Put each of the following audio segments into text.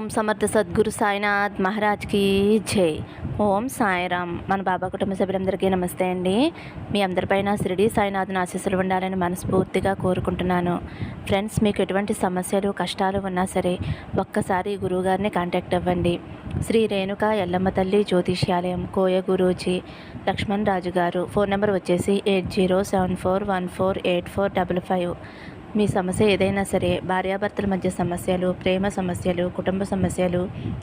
ఓం సమర్థ సద్గురు సాయినాథ్ మహారాజ్కి జై. ఓం సాయిరామ్. మన బాబా కుటుంబ సభ్యులందరికీ నమస్తే అండి. మీ అందరిపైన శిరిడి సాయినాథ్ని ఆశీస్సులు ఉండాలని మనస్ఫూర్తిగా కోరుకుంటున్నాను. ఫ్రెండ్స్ మీకు ఎటువంటి సమస్యలు కష్టాలు ఉన్నా సరే ఒక్కసారి గురువుగారిని కాంటాక్ట్ అవ్వండి. శ్రీ రేణుక ఎల్లమ్మ తల్లి జ్యోతిష్యాలయం కోయ గురూజీ లక్ష్మణ్ రాజు గారు. ఫోన్ నెంబర్ వచ్చేసి eight zero seven four one four eight four double five. మీ సమస్య ఏదైనా సరే భార్యాభర్తల మధ్య సమస్యలు ప్రేమ సమస్యలు కుటుంబ సమస్యలు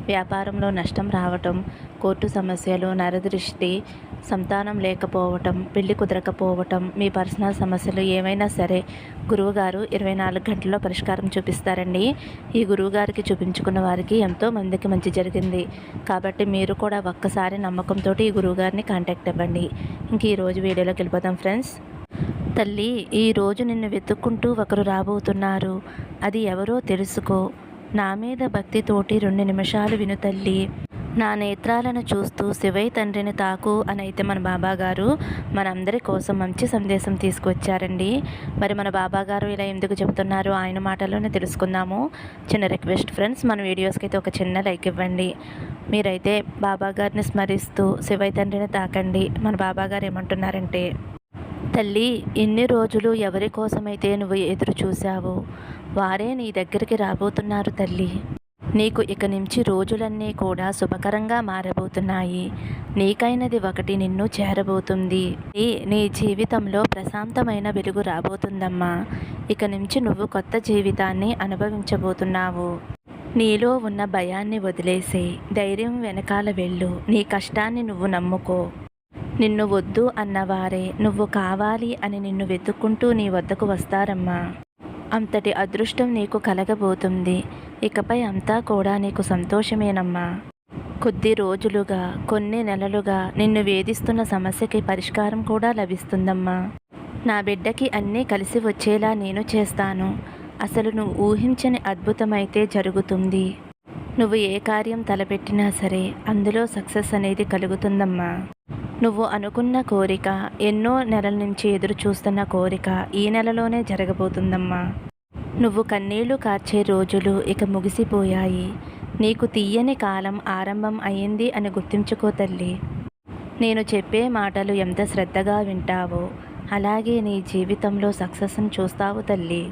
వ్యాపారంలో నష్టం రావటం కోర్టు సమస్యలు నరదృష్టి సంతానం లేకపోవటం పెళ్ళి కుదరకపోవటం మీ పర్సనల్ సమస్యలు ఏమైనా సరే గురువుగారు ఇరవై నాలుగు గంటల్లో పరిష్కారం చూపిస్తారండి. ఈ గురువుగారికి చూపించుకున్న వారికి ఎంతో మందికి మంచి జరిగింది. కాబట్టి మీరు కూడా ఒక్కసారి నమ్మకంతో ఈ గురువుగారిని కాంటాక్ట్ అవ్వండి. ఇంక ఈరోజు వీడియోలోకి వెళ్ళిపోతాం ఫ్రెండ్స్. తల్లి ఈరోజు నిన్ను వెతుక్కుంటూ ఒకరు రాబోతున్నారు. అది ఎవరో తెలుసుకో. నా మీద భక్తితోటి రెండు నిమిషాలు విను తల్లి. నా నేత్రాలను చూస్తూ శివయ్య తండ్రిని తాకు అని అయితే మన బాబాగారు మనందరి కోసం మంచి సందేశం తీసుకొచ్చారండి. మరి మన బాబాగారు ఇలా ఎందుకు చెబుతున్నారు ఆయన మాటల్లోనే తెలుసుకుందాము. చిన్న రిక్వెస్ట్ ఫ్రెండ్స్ మన వీడియోస్కి అయితే ఒక చిన్న లైక్ ఇవ్వండి. మీరైతే బాబాగారిని స్మరిస్తూ శివయ్య తండ్రిని తాకండి. మన బాబాగారు ఏమంటున్నారంటే తల్లి ఇన్ని రోజులు ఎవరి కోసమైతే నువ్వు ఎదురు చూశావో వారే నీ దగ్గరికి రాబోతున్నారు తల్లి. నీకు ఇక నుంచి రోజులన్నీ కూడా శుభకరంగా మారబోతున్నాయి. నీకైనది ఒకటి నిన్ను చేరబోతుంది. నీ జీవితంలో ప్రశాంతమైన వెలుగు రాబోతుందమ్మా. ఇక నుంచి నువ్వు కొత్త జీవితాన్ని అనుభవించబోతున్నావు. నీలో ఉన్న భయాన్ని వదిలేసి ధైర్యం వెనకాల వెళ్ళు. నీ కష్టాన్ని నువ్వు నమ్ముకో. నిన్ను వద్దు అన్నవారే నువ్వు కావాలి అని నిన్ను వెతుక్కుంటూ నీ వద్దకు వస్తారమ్మా. అంతటి అదృష్టం నీకు కలగబోతుంది. ఇకపై అంతా కూడా నీకు సంతోషమేనమ్మా. కొద్ది రోజులుగా కొన్ని నెలలుగా నిన్ను వేధిస్తున్న సమస్యకి పరిష్కారం కూడా లభిస్తుందమ్మా. నా బిడ్డకి అన్నీ కలిసి వచ్చేలా నేను చేస్తాను. అసలు నువ్వు ఊహించని అద్భుతమైతే జరుగుతుంది. నువ్వు ఏ కార్యం తలపెట్టినా సరే అందులో సక్సెస్ అనేది కలుగుతుందమ్మా. నువ్వు అనుకున్న కోరిక ఎన్నో నెలల నుంచి ఎదురు చూస్తున్న కోరిక ఈ నెలలోనే జరగబోతుందమ్మా. నువ్వు కన్నీళ్ళు కార్చే రోజులు ఇక ముగిసిపోయాయి. నీకు తీయని కాలం ఆరంభం అయింది అని గుర్తుంచుకో తల్లి. నేను చెప్పే మాటలు ఎంత శ్రద్ధగా వింటావో అలాగే నీ జీవితంలో సక్సెస్ని చూస్తావు తల్లి.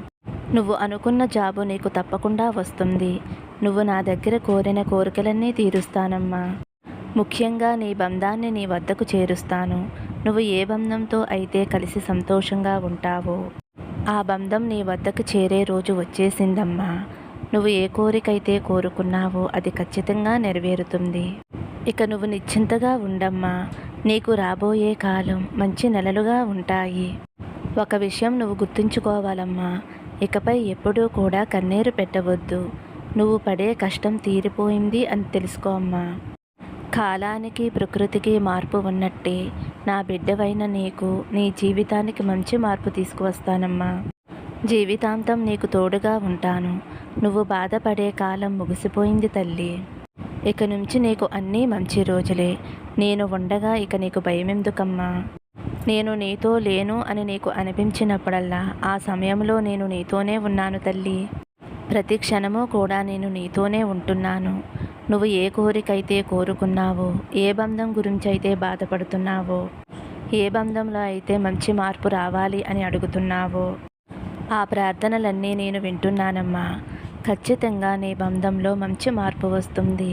నువ్వు అనుకున్న జాబు నీకు తప్పకుండా వస్తుంది. నువ్వు నా దగ్గర కోరిన కోరికలన్నీ తీరుస్తానమ్మా. ముఖ్యంగా నీ బంధాన్ని నీ వద్దకు చేరుస్తాను. నువ్వు ఏ బంధంతో అయితే కలిసి సంతోషంగా ఉంటావో ఆ బంధం నీ వద్దకు చేరే రోజు వచ్చేసిందమ్మా. నువ్వు ఏ కోరికైతే కోరుకున్నావో అది ఖచ్చితంగా నెరవేరుతుంది. ఇక నువ్వు నిశ్చింతగా ఉండమ్మా. నీకు రాబోయే కాలం మంచి నెలలుగా ఉంటాయి. ఒక విషయం నువ్వు గుర్తుంచుకోవాలమ్మా. ఇకపై ఎప్పుడూ కూడా కన్నీరు పెట్టవద్దు. నువ్వు పడే కష్టం తీరిపోయింది అని తెలుసుకో అమ్మా. కాలానికి ప్రకృతికి మార్పు ఉన్నట్టే నా బిడ్డవైన నీకు నీ జీవితానికి మంచి మార్పు తీసుకువస్తానమ్మా. జీవితాంతం నీకు తోడుగా ఉంటాను. నువ్వు బాధపడే కాలం ముగిసిపోయింది తల్లి. ఇక నుంచి నీకు అన్నీ మంచి రోజులే. నేను ఉండగా ఇక నీకు భయమెందుకమ్మా? నేను నీతో లేను అని నీకు అనిపించినప్పుడల్లా ఆ సమయంలో నేను నీతోనే ఉన్నాను తల్లి. ప్రతి క్షణము కూడా నేను నీతోనే ఉంటున్నాను. నువ్వు ఏ కోరికైతే కోరుకున్నావో ఏ బంధం గురించి అయితే బాధపడుతున్నావో ఏ బంధంలో అయితే మంచి మార్పు రావాలి అని అడుగుతున్నావో ఆ ప్రార్థనలన్నీ నేను వింటున్నానమ్మా. ఖచ్చితంగా నీ బంధంలో మంచి మార్పు వస్తుంది.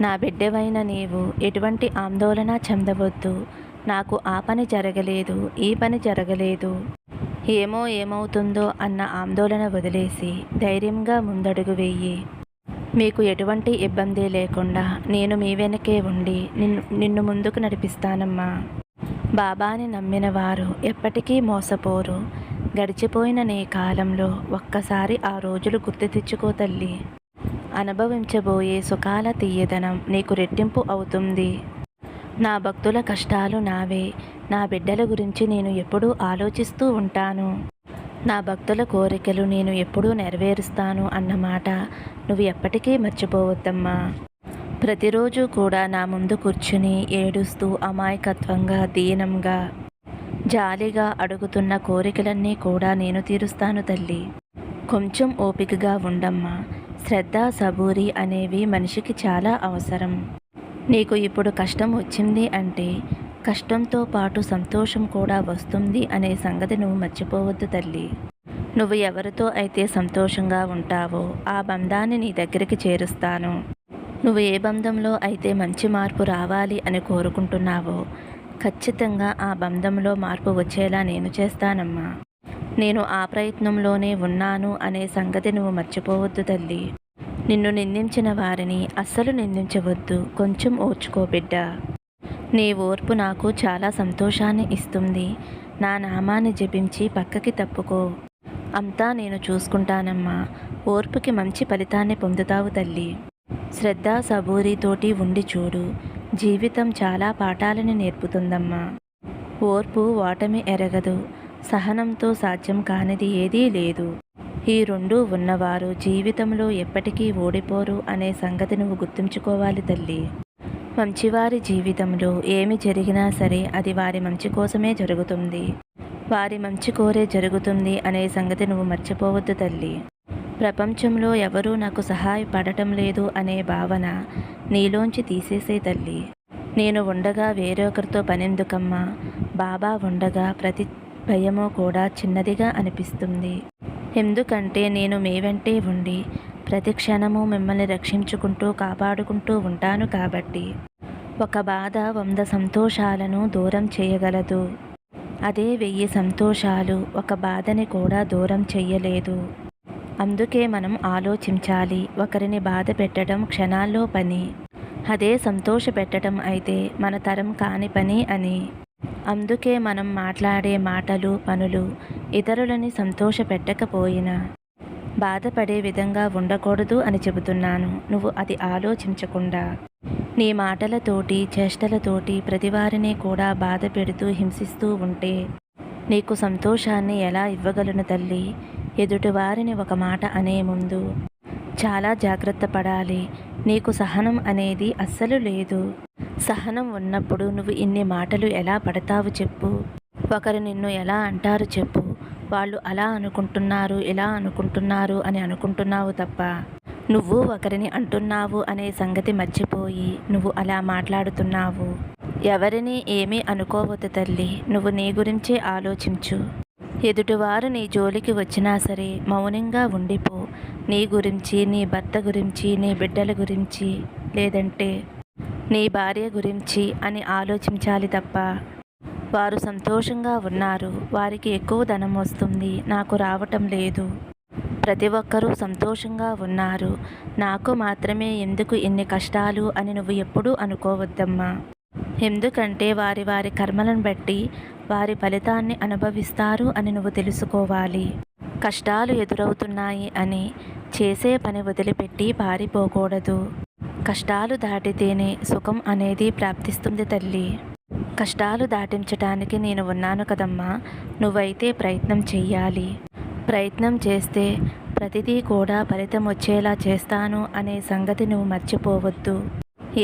నా బిడ్డవైన నీవు ఎటువంటి ఆందోళన చెందవద్దు. నాకు ఆ పని జరగలేదు ఈ పని జరగలేదు. ఏమో ఏమవుతుందో అన్న ఆందోళన వదిలేసి ధైర్యంగా ముందడుగు వెయ్యి మీకు ఎటువంటి ఇబ్బంది లేకుండా నేను మీ వెనకే ఉండి నిన్ను నిన్ను ముందుకు నడిపిస్తానమ్మా. బాబాని నమ్మిన వారు ఎప్పటికీ మోసపోరు. గడిచిపోయిన నీ కాలంలో ఒక్కసారి ఆ రోజులు గుర్తు తెచ్చుకో తల్లి. అనుభవించబోయే సుఖాల తీయదనం నీకు రెట్టింపు అవుతుంది. నా భక్తుల కష్టాలు నావే. నా బిడ్డల గురించి నేను ఎప్పుడూ ఆలోచిస్తూ ఉంటాను. నా భక్తుల కోరికలు నేను ఎప్పుడూ నెరవేరుస్తాను అన్నమాట నువ్వు ఎప్పటికీ మర్చిపోవద్దమ్మా. ప్రతిరోజు కూడా నా ముందు కూర్చుని ఏడుస్తూ అమాయకత్వంగా దీనంగా జాలిగా అడుగుతున్న కోరికలన్నీ కూడా నేను తీరుస్తాను తల్లి. కొంచెం ఓపికగా ఉండమ్మా. శ్రద్ధ సబూరి అనేవి మనిషికి చాలా అవసరం. నీకు ఇప్పుడు కష్టం వచ్చింది అంటే కష్టంతో పాటు సంతోషం కూడా వస్తుంది అనే సంగతి నువ్వు మర్చిపోవద్దు తల్లి. నువ్వు ఎవరితో అయితే సంతోషంగా ఉంటావో ఆ బంధాన్ని నీ దగ్గరికి చేరుస్తాను. నువ్వు ఏ బంధంలో అయితే మంచి మార్పు రావాలి అని కోరుకుంటున్నావో ఖచ్చితంగా ఆ బంధంలో మార్పు వచ్చేలా నేను చేస్తానమ్మా. నేను ఆ ప్రయత్నంలోనే ఉన్నాను అనే సంగతి నువ్వు మర్చిపోవద్దు తల్లి. నిన్ను నిందించిన వారిని అస్సలు నిందించవద్దు. కొంచెం ఓర్చుకో బిడ్డ. నీ ఓర్పు నాకు చాలా సంతోషాన్ని ఇస్తుంది. నా నామాన్ని జపించి పక్కకి తప్పుకో. అంతా నేను చూసుకుంటానమ్మా. ఓర్పుకి మంచి ఫలితాన్ని పొందుతావు తల్లి. శ్రద్ధ సబూరితోటి ఉండి చూడు. జీవితం చాలా పాఠాలని నేర్పుతుందమ్మా. ఓర్పు ఓటమి ఎరగదు. సహనంతో సాధ్యం కానిది ఏదీ లేదు. ఈ రెండు ఉన్నవారు జీవితంలో ఎప్పటికీ ఓడిపోరు అనే సంగతి నువ్వు గుర్తుంచుకోవాలి తల్లి. మంచివారి జీవితంలో ఏమి జరిగినా సరే అది వారి మంచి కోసమే జరుగుతుంది. వారి మంచి కోరే జరుగుతుంది అనే సంగతి నువ్వు మర్చిపోవద్దు తల్లి. ప్రపంచంలో ఎవరూ నాకు సహాయపడటం లేదు అనే భావన నీలోంచి తీసేసే తల్లి. నేను ఉండగా వేరొకరితో పనెందుకమ్మా? బాబా ఉండగా ప్రతి భయము కూడా చిన్నదిగా అనిపిస్తుంది. ఎందుకంటే నేను మీ వెంటే ఉండి ప్రతి క్షణము మిమ్మల్ని రక్షించుకుంటూ కాపాడుకుంటూ ఉంటాను కాబట్టి ఒక బాధ వంద సంతోషాలను దూరం చేయగలదు. అదే వెయ్యి సంతోషాలు ఒక బాధని కూడా దూరం చెయ్యలేదు. అందుకే మనం ఆలోచించాలి ఒకరిని బాధ పెట్టడం క్షణాల్లో పని అదే సంతోష పెట్టడం అయితే మన తరం కాని పని అని. అందుకే మనం మాట్లాడే మాటలు పనులు ఇతరులని సంతోష పెట్టకపోయినా బాధపడే విధంగా ఉండకూడదు అని చెబుతున్నాను. నువ్వు అది ఆలోచించకుండా. నీ మాటలతోటి చేష్టలతోటి ప్రతివారిని కూడా బాధ పెడుతూ హింసిస్తూ ఉంటే నీకు సంతోషాన్ని ఎలా ఇవ్వగలను తల్లి? ఎదుటివారిని ఒక మాట అనే ముందు చాలా జాగ్రత్త పడాలి. నీకు సహనం అనేది అస్సలు లేదు. సహనం ఉన్నప్పుడు నువ్వు ఇన్ని మాటలు ఎలా పడతావు చెప్పు. ఒకరు నిన్ను ఎలా అంటారు చెప్పు. వాళ్ళు అలా అనుకుంటున్నారు ఇలా అనుకుంటున్నారు అని అనుకుంటున్నావు తప్ప నువ్వు ఒకరిని అంటున్నావు అనే సంగతి మర్చిపోయి నువ్వు అలా మాట్లాడుతున్నావు. ఎవరిని ఏమీ అనుకోవద్దు తల్లి. నువ్వు నీ గురించే ఆలోచించు. ఎదుటివారు నీ జోలికి వచ్చినా సరే మౌనంగా ఉండిపో. నీ గురించి నీ భర్త గురించి నీ బిడ్డల గురించి లేదంటే నీ భార్య గురించి అని ఆలోచించాలి తప్ప వారు సంతోషంగా ఉన్నారు. వారికి ఎక్కువ ధనం వస్తుంది. నాకు రావటం లేదు. ప్రతి ఒక్కరూ సంతోషంగా ఉన్నారు. నాకు మాత్రమే ఎందుకు ఇన్ని కష్టాలు అని నువ్వు ఎప్పుడూ అనుకోవద్దమ్మా. ఎందుకంటే వారి వారి కర్మలను బట్టి వారి ఫలితాన్ని అనుభవిస్తారు అని నువ్వు తెలుసుకోవాలి. కష్టాలు ఎదురవుతున్నాయి అని చేసే పని వదిలిపెట్టి పారిపోకూడదు. కష్టాలు దాటితేనే సుఖం అనేది ప్రాప్తిస్తుంది తల్లి. కష్టాలు దాటించటానికి నేను ఉన్నాను కదమ్మా. నువ్వైతే ప్రయత్నం చెయ్యాలి. ప్రయత్నం చేస్తే ప్రతిదీ కూడా ఫలితం వచ్చేలా చేస్తాను అనే సంగతి నువ్వు మర్చిపోవద్దు.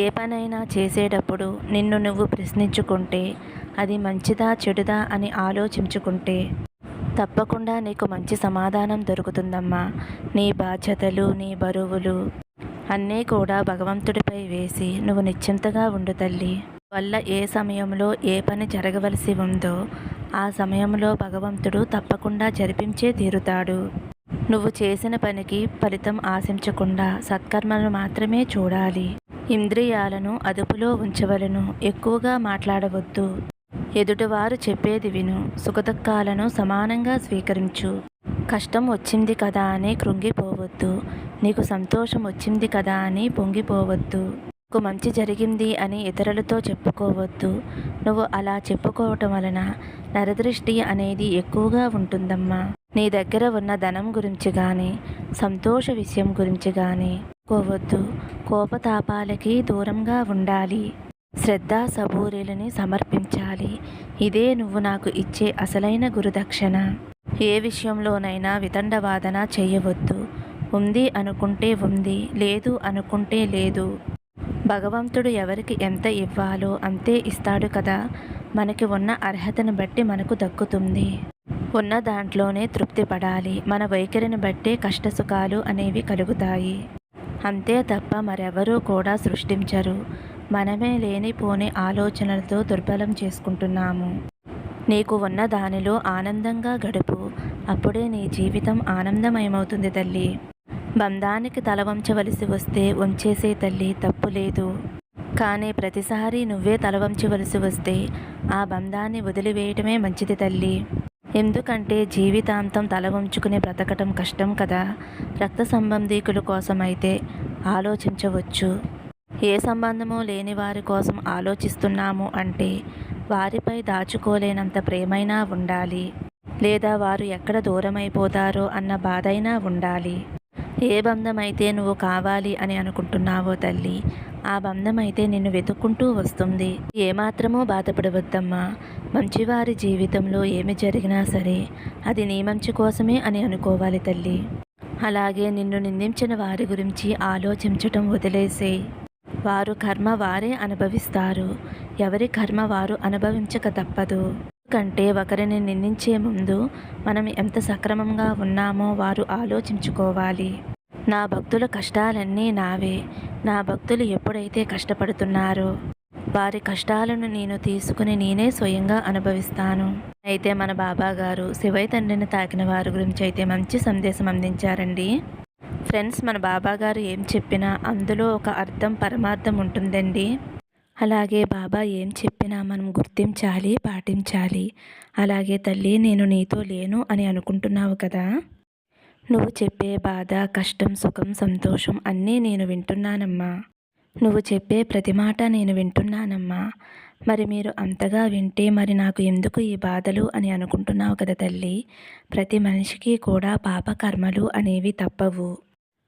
ఏ పనైనా చేసేటప్పుడు నిన్ను నువ్వు ప్రశ్నించుకుంటే అది మంచిదా చెడుదా అని ఆలోచించుకుంటే తప్పకుండా నీకు మంచి సమాధానం దొరుకుతుందమ్మా. నీ బాధ్యతలు నీ బరువులు అన్నీ కూడా భగవంతుడిపై వేసి నువ్వు నిశ్చింతగా ఉండు తల్లి. వల్ల ఏ సమయంలో ఏ పని జరగవలసి ఉందో ఆ సమయంలో భగవంతుడు తప్పకుండా జరిపించే తీరుతాడు. నువ్వు చేసిన పనికి ఫలితం ఆశించకుండా సత్కర్మలను మాత్రమే చూడాలి. ఇంద్రియాలను అదుపులో ఉంచవలను ఎక్కువగా మాట్లాడవద్దు. ఎదుటివారు చెప్పేది విను సుఖదుఖాలను సమానంగా స్వీకరించు. కష్టం వచ్చింది కదా అని కృంగిపోవద్దు నీకు సంతోషం వచ్చింది కదా అని పొంగిపోవద్దు. నీకు మంచి జరిగింది అని ఇతరులతో చెప్పుకోవద్దు. నువ్వు అలా చెప్పుకోవటం వలన నరదృష్టి అనేది ఎక్కువగా ఉంటుందమ్మా. నీ దగ్గర ఉన్న ధనం గురించి కానీ సంతోష విషయం గురించి కానీ కోవద్దు. కోపతాపాలకి దూరంగా ఉండాలి. శ్రద్ధ సబూరీలని సమర్పించాలి. ఇదే నువ్వు నాకు ఇచ్చే అసలైన గురుదక్షిణ. ఏ విషయంలోనైనా వితండవాదన చేయవద్దు. ఉంది అనుకుంటే ఉంది లేదు అనుకుంటే లేదు. భగవంతుడు ఎవరికి ఎంత ఇవ్వాలో అంతే ఇస్తాడు కదా. మనకి ఉన్న అర్హతను బట్టి మనకు దక్కుతుంది. ఉన్న దాంట్లోనే తృప్తి పడాలి. మన వైఖరిని బట్టే కష్టసుఖాలు అనేవి కలుగుతాయి. అంతే తప్ప మరెవరూ కూడా సృష్టించరు. మనమే లేనిపోని ఆలోచనలతో దుర్బలం చేసుకుంటున్నాము. నీకు ఉన్న దానిలో ఆనందంగా గడుపు. అప్పుడే నీ జీవితం ఆనందమయమవుతుంది తల్లి. బంధానికి తల వంచవలసి వస్తే వంచేసే తల్లి తప్పు లేదు. కానీ ప్రతిసారి నువ్వే తల వంచవలసి వస్తే ఆ బంధాన్ని వదిలివేయటమే మంచిది తల్లి. ఎందుకంటే జీవితాంతం తల వంచుకుని బ్రతకటం కష్టం కదా. రక్త సంబంధీకుల కోసమైతే ఆలోచించవచ్చు. ఏ సంబంధము లేని వారి కోసం ఆలోచిస్తున్నాము అంటే వారిపై దాచుకోలేనంత ప్రేమైనా ఉండాలి. లేదా వారు ఎక్కడ దూరమైపోతారో అన్న బాధైనా ఉండాలి. ఏ బంధం అయితే నువ్వు కావాలి అని అనుకుంటున్నావో తల్లి ఆ బంధం అయితే నిన్ను వెతుక్కుంటూ వస్తుంది. ఏమాత్రమూ బాధపడవద్దమ్మా. మంచివారి జీవితంలో ఏమి జరిగినా సరే అది నీ మంచి కోసమే అని అనుకోవాలి తల్లి. అలాగే నిన్ను నిందించిన వారి గురించి ఆలోచించటం వదిలేసే. వారు కర్మ వారే అనుభవిస్తారు. ఎవరి కర్మ వారు అనుభవించక తప్పదు. కంటే ఒకరిని నిందించే ముందు మనం ఎంత సక్రమంగా ఉన్నామో వారు ఆలోచించుకోవాలి. నా భక్తుల కష్టాలన్నీ నావే. నా భక్తులు ఎప్పుడైతే కష్టపడుతున్నారో వారి కష్టాలను నేను తీసుకుని నేనే స్వయంగా అనుభవిస్తాను. అయితే మన బాబా గారు శివయ్య తండ్రిని తాకిన వారి గురించి అయితే మంచి సందేశం అందించారండి. ఫ్రెండ్స్ మన బాబా గారు ఏం చెప్పినా అందులో ఒక అర్థం పరమార్థం ఉంటుందండి. అలాగే బాబా ఏం చెప్పినా మనం గుర్తించాలి పాటించాలి. అలాగే తల్లి నేను నీతో లేను అని అనుకుంటున్నావు కదా? నువ్వు చెప్పే బాధ కష్టం సుఖం సంతోషం అన్నీ నేను వింటున్నానమ్మా. నువ్వు చెప్పే ప్రతి మాట నేను వింటున్నానమ్మా. మరి మీరు అంతగా వింటే మరి నాకు ఎందుకు ఈ బాధలు అని అనుకుంటున్నావు కదా తల్లి. ప్రతి మనిషికి కూడా పాపకర్మలు అనేవి తప్పవు.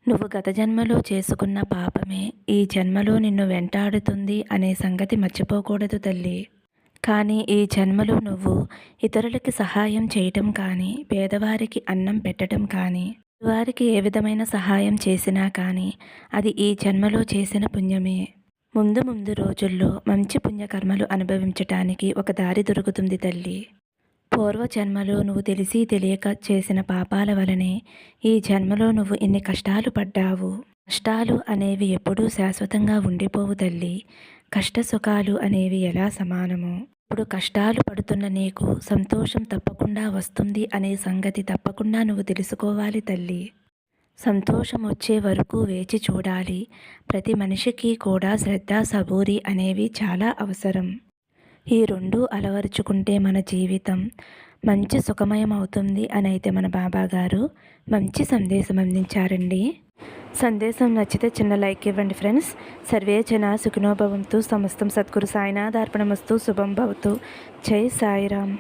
నువ్వు గత జన్మలో చేసుకున్న పాపమే ఈ జన్మలో నిన్ను వెంటాడుతుంది అనే సంగతి మర్చిపోకూడదు తల్లి. కానీ ఈ జన్మలో నువ్వు ఇతరులకి సహాయం చేయటం కానీ పేదవారికి అన్నం పెట్టడం కానీ వారికి ఏ విధమైన సహాయం చేసినా కానీ అది ఈ జన్మలో చేసిన పుణ్యమే. ముందు ముందు రోజుల్లో మంచి పుణ్యకర్మలు అనుభవించటానికి ఒక దారి దొరుకుతుంది తల్లి. పూర్వ జన్మలో నువ్వు తెలిసి తెలియక చేసిన పాపాల వలనే ఈ జన్మలో నువ్వు ఇన్ని కష్టాలు పడ్డావు. కష్టాలు అనేవి ఎప్పుడూ శాశ్వతంగా ఉండిపోవు తల్లి. కష్ట సుఖాలు అనేవి ఎలా సమానము. ఇప్పుడు కష్టాలు పడుతున్న నీకు సంతోషం తప్పకుండా వస్తుంది అనే సంగతి తప్పకుండా నువ్వు తెలుసుకోవాలి తల్లి. సంతోషం వచ్చే వరకు వేచి చూడాలి. ప్రతి మనిషికి కూడా శ్రద్ధ సబూరి అనేవి చాలా అవసరం. ఈ రెండు అలవరుచుకుంటే మన జీవితం మంచి సుఖమయం అవుతుంది అని అయితే మన బాబా గారు మంచి సందేశం అందించారండి. సందేశం నచ్చితే చిన్న లైక్ ఇవ్వండి ఫ్రెండ్స్. సర్వే జన సుఖినోభవంతు సమస్తం సద్గురు సాయినాథార్పణమస్తు. శుభం భవతు. జై సాయిరామ్.